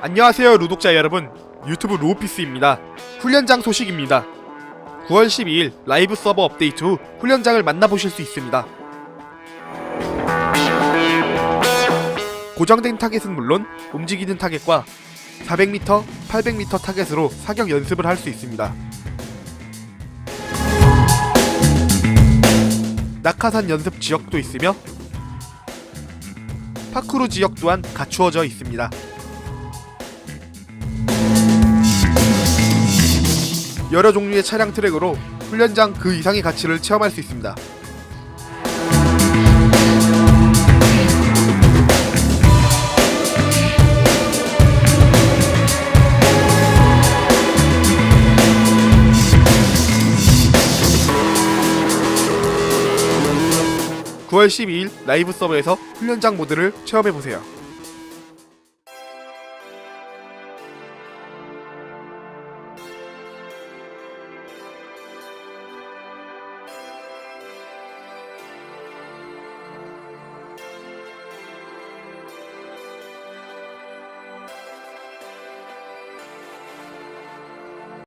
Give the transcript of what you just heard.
안녕하세요 루독자 여러분. 유튜브 로우피스입니다. 훈련장 소식입니다. 9월 12일 라이브 서버 업데이트 후 훈련장을 만나보실 수 있습니다. 고정된 타겟은 물론 움직이는 타겟과 400m, 800m 타겟으로 사격 연습을 할 수 있습니다. 낙하산 연습 지역도 있으며 파크루 지역 또한 갖추어져 있습니다. 여러 종류의 차량 트랙으로 훈련장 그 이상의 가치를 체험할 수 있습니다. (9월 12일) 라이브 서버에서 훈련장 모드를 체험해보세요.